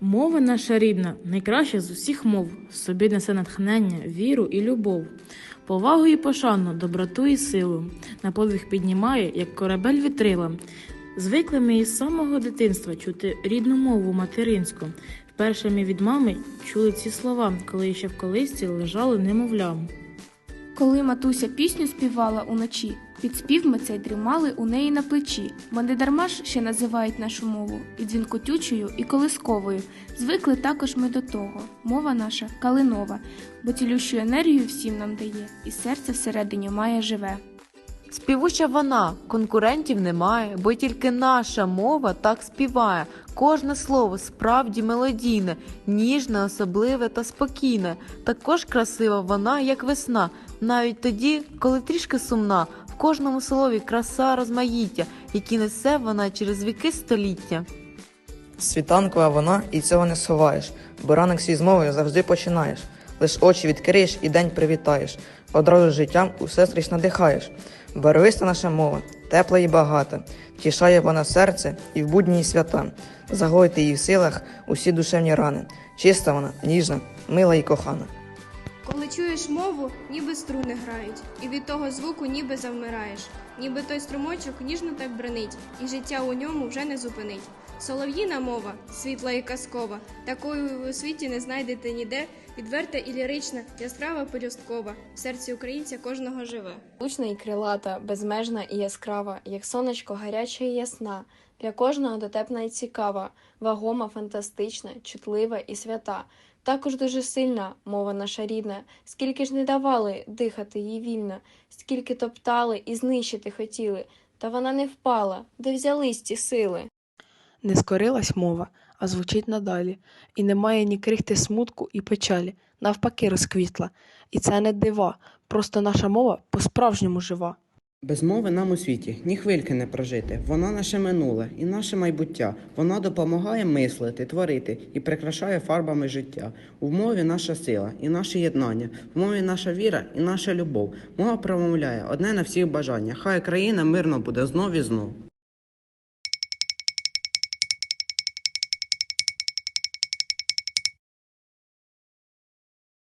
Мова наша рідна, найкраща з усіх мов, собі несе натхнення, віру і любов. Повагу і пошану, доброту і силу, на подвиг піднімає, як корабель вітрила. Звикли ми із самого дитинства чути рідну мову материнську. Вперше ми від мами чули ці слова, коли ще в колисці лежали немовлям. Коли матуся пісню співала уночі, під спів ми цей дрімали у неї на плечі. Бо не дарма ж ще називають нашу мову і дзвінкотючою, і колисковою. Звикли також ми до того. Мова наша калинова, бо цілющу енергію всім нам дає, і серце всередині має живе. Співуча вона, конкурентів немає, бо тільки наша мова так співає. Кожне слово справді мелодійне, ніжне, особливе та спокійне. Також красива вона, як весна, навіть тоді, коли трішки сумна. Кожному слові краса розмаїття, які несе вона через віки століття. Світанкова вона і цього не сховаєш, бо ранок свій з мовою завжди починаєш. Лиш очі відкриєш і день привітаєш, одразу життям усе стріч надихаєш. Барвиста наша мова, тепла і багата, тішає вона серце і в будні свята. Загоїти її в силах усі душевні рани. Чиста вона, ніжна, мила і кохана. Коли чуєш мову, ніби струни грають, і від того звуку ніби завмираєш, ніби той струмочок ніжно так бренить, і життя у ньому вже не зупинить. Солов'їна мова, світла і казкова, такої у світі не знайдете ніде, відверта і лірична, яскрава пелюсткова, в серці українця кожного живе. Лучна і крилата, безмежна і яскрава, як сонечко гаряча і ясна, для кожного дотепна і цікава, вагома, фантастична, чутлива і свята. Також дуже сильна мова наша рідна, скільки ж не давали дихати їй вільно, скільки топтали і знищити хотіли, та вона не впала, де взялись ті сили. Не скорилась мова, а звучить надалі, і немає ні крихти смутку і печалі, навпаки, розквітла. І це не дива, просто наша мова по-справжньому жива. Без мови нам у світі ні хвильки не прожити. Вона наше минуле і наше майбуття. Вона допомагає мислити, творити і прикрашає фарбами життя. У мові наша сила і наше єднання, в мові наша віра і наша любов. Мова промовляє одне на всіх бажання. Хай країна мирно буде знов і знов.